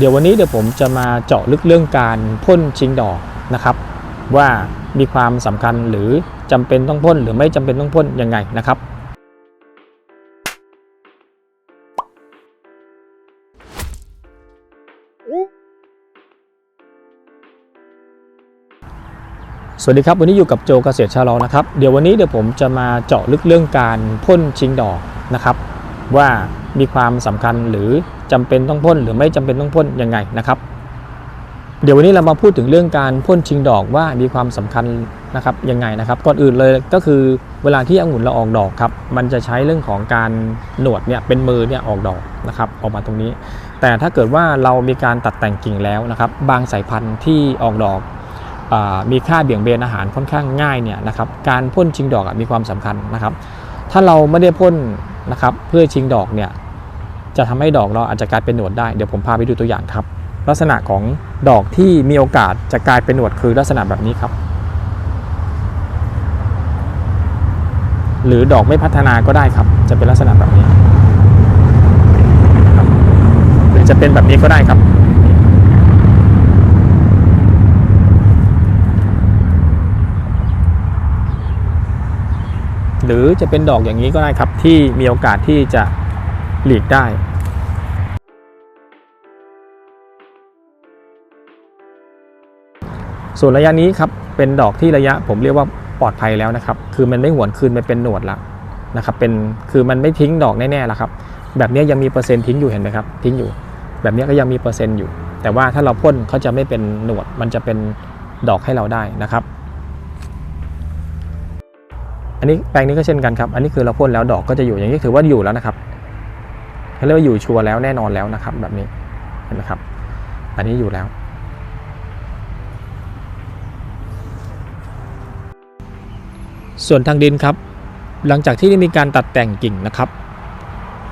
เดี๋ยววันนี้เดี๋ยวผมจะมาเจาะลึกเรื่องการพ่นชิงดอกนะครับ ว่ามีความสำคัญหรือจำเป็นต้องพ่นหรือไม่จำเป็นต้องพ่นยังไงนะครับ สวัสดีครับวันนี้อยู่กับโจเกษตรชาลอนะครับเดี๋ยววันนี้เดี๋ยวผมจะมาเจาะลึกเรื่องการพ่นชิงดอกนะครับ ว่ามีความสำคัญหรือ จำเป็นต้องพ่นหรือไม่จำเป็นต้องพ่นยังไงนะครับ เดี๋ยววันนี้เรามาพูดถึงเรื่องการพ่นชิงดอกว่ามีความสำคัญนะครับยังไงนะครับ ก่อนอื่นเลยก็คือเวลาที่องุ่นเราออกดอกครับมันจะใช้เรื่องของการหนวดเนี่ยเป็นมือเนี่ยออกดอกนะครับออกมาตรงนี้ แต่ถ้าเกิดว่าเรามีการตัดแต่งกิ่งแล้วนะครับ บางสายพันธุ์ที่ออกดอกอมีค่าเบี่ยงเบนอาหารค่อนข้างง่ายเนี่ยนะครับการพ่นชิงดอกมีความสำคัญนะครับ ถ้าเราไม่ได้พ่นนะครับเพื่อชิงดอกเนี่ย จะทำให้ดอกเราอาจจะกลายเป็นหนวดได้ เดี๋ยวผมพาไปดูตัวอย่างครับ ลักษณะของดอกที่มีโอกาสจะกลายเป็นหนวดคือลักษณะแบบนี้ครับ หรือดอกไม่พัฒนาก็ได้ครับ จะเป็นลักษณะแบบนี้ หรือจะเป็นแบบนี้ก็ได้ครับ หรือจะเป็นดอกอย่างนี้ก็ได้ครับ ที่มีโอกาสที่จะ หลีกได้ส่วนระยะนี้ครับเป็นดอกที่ระยะผมเรียกว่าปลอดภัยแล้วนะครับ คือมันไม่หวนคืนมันเป็นหนวดล้วนะครับเป็นคือมันไม่ทิ้งดอกแน่ๆแล้วครับแบบนี้ยังมีเปอร์เซ็นต์ทิ้งอยู่เห็นไหมครับทิ้งอยู่ แบบนี้ก็ยังมีเปอร์เซ็นต์อยู่ แต่ว่าถ้าเราพ่นเขาจะไม่เป็นหนวด มันจะเป็นดอกให้เราได้นะครับ อันนี้แปลงนี้ก็เช่นกันครับ อันนี้คือเราพ่นแล้วดอกก็จะอยู่อย่างนี้ถือว่าอยู่แล้วนะครับ เขาเรียกว่าอยู่ชัวร์แล้วแน่นอนแล้วนะครับ แบบนี้เห็นไหมครับ อันนี้อยู่แล้ว ส่วนทางดินครับ หลังจากที่ได้มีการตัดแต่งกิ่งนะครับ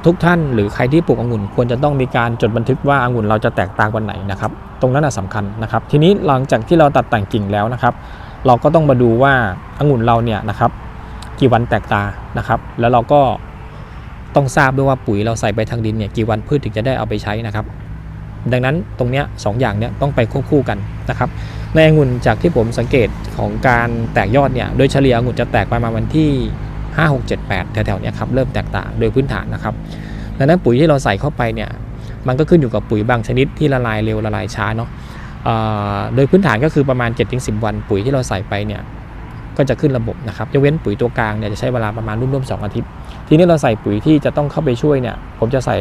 ทุกท่านหรือใครที่ปลูกองุ่นควรจะต้องมีการจดบันทึกว่าองุ่นเราจะแตกตาวันไหนนะครับ ตรงนั้นนะสำคัญนะครับ ทีนี้หลังจากที่เราตัดแต่งกิ่งแล้วนะครับ เราก็ต้องมาดูว่าองุ่นเราเนี่ยนะครับ กี่วันแตกตานะครับ แล้วเราก็ ต้องทราบด้วยว่าปุ๋ยเราใส่ไปทางดินเนี่ยกี่วันพืชถึงจะได้เอาไปใช้นะครับ ดังนั้นตรงเนี้ยสองอย่างเนี้ยต้องไปควบคู่กันนะครับในองุ่นจากที่ผมสังเกตของการแตกยอดเนี่ยโดยเฉลี่ยองุ่นจะแตกประมาณวันที่ 5 6 7 8แถวๆเนี้ยครับเริ่มแตกต่างโดยพื้นฐานนะครับดังนั้นปุ๋ยที่เราใส่เข้าไปเนี่ยมันก็ขึ้นอยู่กับปุ๋ยบางชนิดที่ละลายเร็วละลายช้าเนาะโดยพื้นฐานก็คือประมาณ 7-10 วัน ปุ๋ยที่เราใส่ไปเนี่ยก็จะขึ้นระบบนะครับยกเว้นปุ๋ยตัวกลางเนี่ยจะใช้เวลาประมาณร่วมๆ2อาทิตย์ ทีนี้เราใส่ปุ๋ยที่จะต้องเข้าไปช่วยเนี่ย ผมจะใส่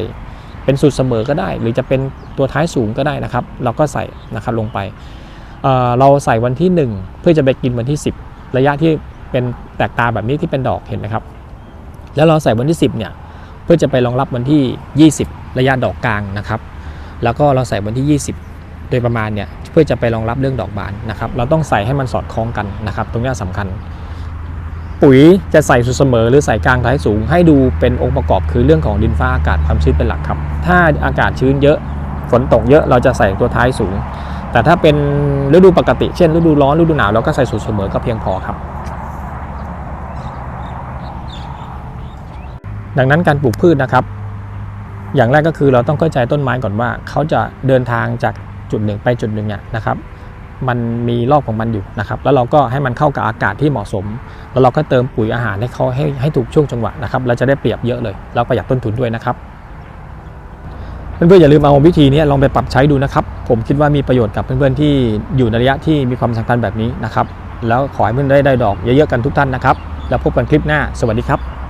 เป็นสูตรเสมอก็ได้ หรือจะเป็นตัวท้ายสูงก็ได้นะครับ เราก็ใส่นะครับลงไปเเราใส่วันที่ 1 เพื่อจะไปกินวันที่ 10 ระยะที่เป็นแตกตาแบบนี้ที่เป็นดอกเห็นไหมครับ แล้วเราใส่วันที่ 10เนี่ยเพื่อจะไปรองรับวันที่ 20 ระยะดอกกลางนะครับ แล้วก็เราใส่วันที่ 20โดยประมาณเนี่ยเพื่อจะไปรองรับเรื่องดอกบานนะครับ เราต้องใส่ให้มันสอดคล้องกันนะครับ ตรงนี้สำคัญ ปุ๋ยจะใส่สูตรเสมอหรือใส่กลางท้ายสูง ให้ดูเป็นองค์ประกอบคือเรื่องของดินฟ้าอากาศความชื้นเป็นหลักครับ ถ้าอากาศชื้นเยอะฝนตกเยอะเราจะใส่ตัวท้ายสูง แต่ถ้าเป็นฤดูปกติเช่นฤดูร้อนฤดูหนาวเราก็ใส่สูตรเสมอก็เพียงพอครับ ดังนั้นการปลูกพืชนะครับ อย่างแรกก็คือเราต้องเข้าใจต้นไม้ก่อนว่า เขาจะเดินทางจากจุดหนึ่งไปจุดหนึ่งเนี่ยนะครับ มันมีรอบของมันอยู่นะครับ แล้วเราก็ให้มันเข้ากับอากาศที่เหมาะสม แล้วเราก็เติมปุ๋ยอาหารให้เขาให้ให้ถูกช่วงจังหวะนะครับเราจะได้เปรียบเยอะเลย แล้วประหยัดต้นทุนด้วยนะครับเพื่อนๆอย่าลืมเอาวิธีนี้ลองไปปรับใช้ดูนะครับ ผมคิดว่ามีประโยชน์กับเพื่อนๆที่อยู่ในระยะที่มีความสำคัญแบบนี้นะครับ แล้วขอให้เพื่อนได้ได้ดอกเยอะๆกันทุกท่านนะครับ แล้วพบกันคลิปหน้า สวัสดีครับ